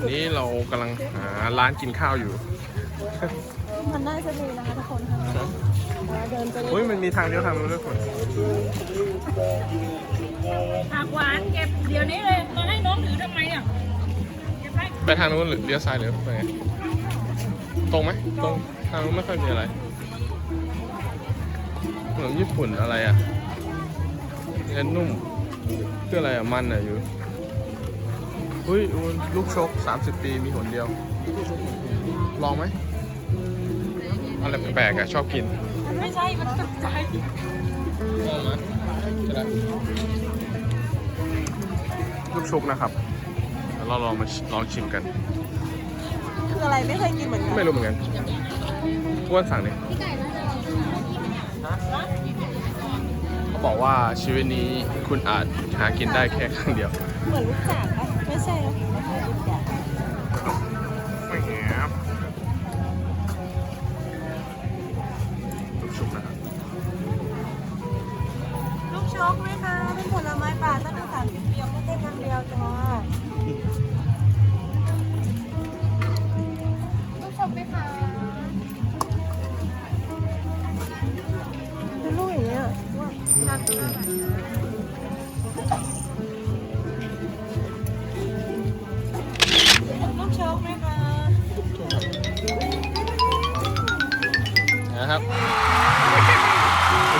กำลังหาร้านกินข้าวอยู่ มันน่าจะมีนะคะทุกคนค่ะเดินไปเฮ้ยมันมีทางเดียวทางนู้นด้วยคนผักหวานเก็บเดี๋ยวนี้เลยมาให้น้องถือทำไมอะเก็บไว้ไปทางนู้นหรือเลี้ยวซ้ายหรือไปไงตรงไหมตรงทางนู้นไม่ค่อยมีอะไรขนมญี่ปุ่นอะไรอะเนื้อนุ่มคืออะไรอะมันอะอยู่เฮ้ย อุ๊ยลูกชก 30 ปีมีหนเดียว ลองไหมอะไรแปลกๆอะชอบกิน มันไม่ใช่ มันตกใจลองไหมจะได้ลูกชุบนะครับเดี๋ยวเราลองมาลองชิมกัน คืออะไรไม่เคยกินเหมือนกัน ไม่รู้เหมือนกันอ้วนสั่งดิเขาบอกว่าชีวิตนี้คุณอาจหากินได้แค่ครั้งเดียว เหมือนรู้จักปะ ไม่ใช่หรอไม่แงบลูกชุบนะครับลูกชกไหมคะเป็นผลไม้ป่าตั้งแต่สามสิบปีไม่ใช่ครั้งเดียวจ้าลูกชกไหมคะเป็นลูกอย่างเงี้ยว่าน่ากิน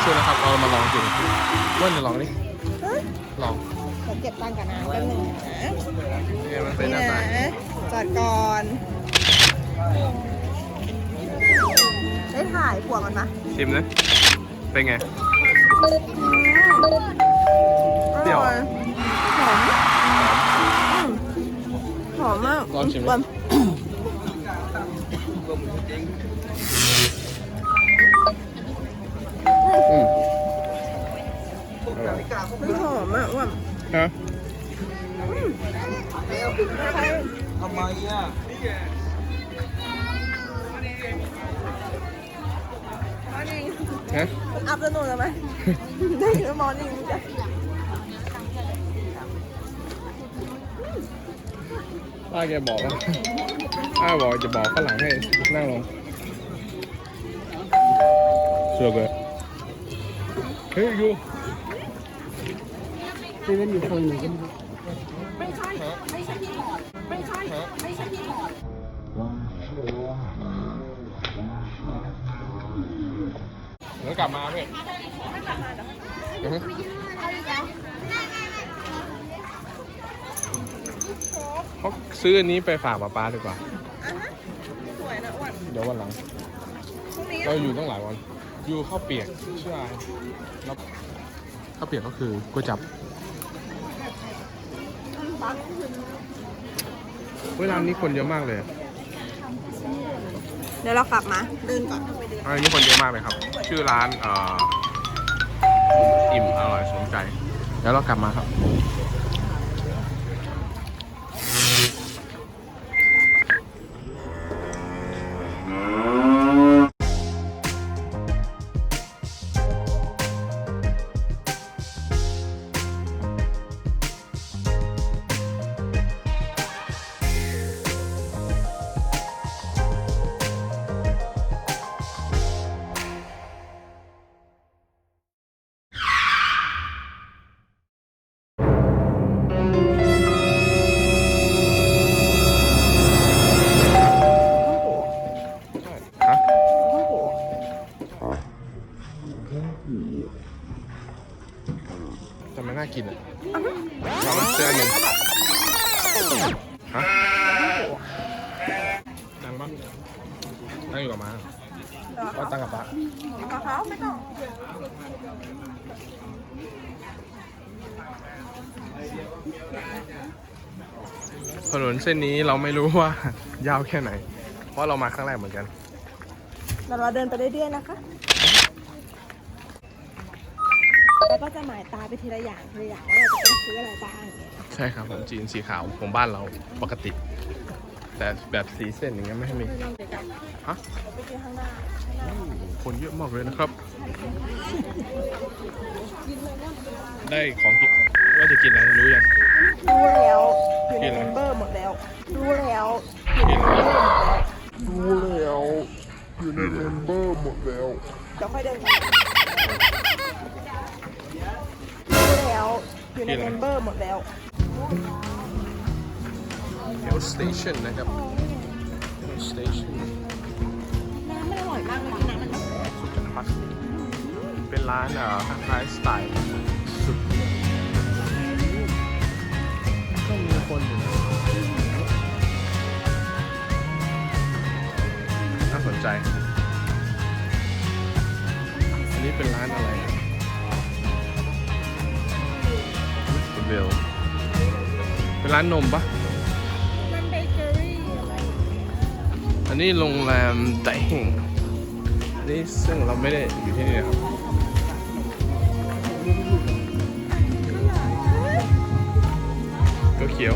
ช่วยนะครับเรามาลองกินอ้วนจะลองดิฮะลองขอเก็บตังค์กับน้ำแป๊บหนึงนะนี่มันเป็นนี่หน้านะตาจอดก่อนได้ถ่ายผัวมันมะชิมนะเป็นไงเปรี้ยวอร่อยหอมอืมหอมมากลองชิมดิวัน อ้วันฮะทำไมอะฮะอัพเดนูนเลยไห มได้ยินมอร์นิ่งจ้ะป้าแกบอกว่าป้าบอกจะบอกฝรั่งให้นั่งลงเชื่อเลยเฮ้ยยูที่นั่นอยู่คนหนกันไม่ใช่ ไม่ใช่ที่หอดไม่ใช่ ไม่ใช่ที่หอดเดี๋ยวกลับมาเพื่อนอือฮึเขาซื้ออันนี้ไปฝากป้าป้าดีกว่า เดี๋ยววันหลัง เราอยู่ตั้งหลายวัน อยู่ข้าวเปียกเชื่อแล้วข้าวเปียกก็คือก๋วยจับ เวลานี้คนเยอะมากเลยเดี๋ยวเรากลับมา เดินก่อนไปเดินอันนี้คนเยอะมากเลยครับ ชื่อร้านเอ่ออิ่มอร่อยสมใจแล้วเรากลับมาครับ ทำไมน่ากินอะเรามาเจอหนึ่งฮะตังค์ปะตั้งอยู่กับมาก็ตั้งกับปะมะพร้าวไม่ต้องถนนเส้นนี้เราไม่รู้ว่ายาวแค่ไหน เพราะเรามาครั้งแรกเหมือนกันเดี๋ยวเราเดินไปเรื่อยๆนะคะ แล้วก็จะหมายตาไปทีละอย่างทีละอย่างว่าเราจะต้องซื้ออะไรบ้างอย่างเงี้ยใช่ครับผมจีนสีขาวของบ้านเราปกติ แต่แบบสีเส้นอย่างเงี้ยไม่ให้มีฮะไปกินข้างหน้าคนเยอะมากเลยนะครับ ได้ของกินว่าจะกินอะไรรู้ยัง รู้แล้วอยู่ในกินอะไรเมมเบอร์หมดแล้ว รู้แล้วกินอะไรรู้แล้วอยู่ในเมมเบอร์หมดแล้วเดี๋ยวค่อยเดินกัน รู้แล้ว อยู่ในเมมเบอร์หมดแล้วเฮลสเตชันนะครับเฮลสเตชันน้ำมันอร่อยมากเลยน้ำมันสุดจักรพรรดิเป็นร้านเอ่อคล้ายๆสไตล์สุดก็มีคนอยู่นะน่าสนใจ อันนี้เป็นร้านอะไรเว ร้านนมปะมันเบเกอรี่อะไรอันนี้โรงแรมแต่งอันนี้ซึ่งเราไม่ได้อยู่ที่นี่นะครับก็เขียว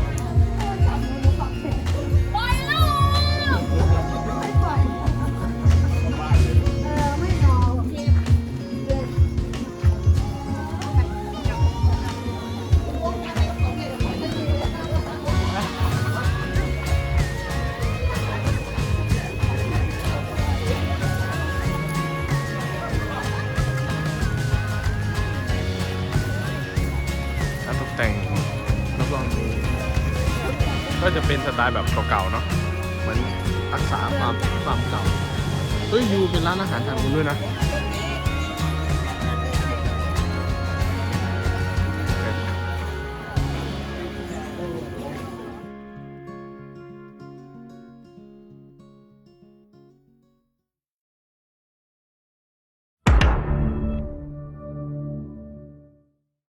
ก็จะเป็นสไตล์แบบเก่าๆเนาะเหมือนรักษาความความเก่าเฮ้ยยูเป็นร้านอาหารทางคุณด้วยนะ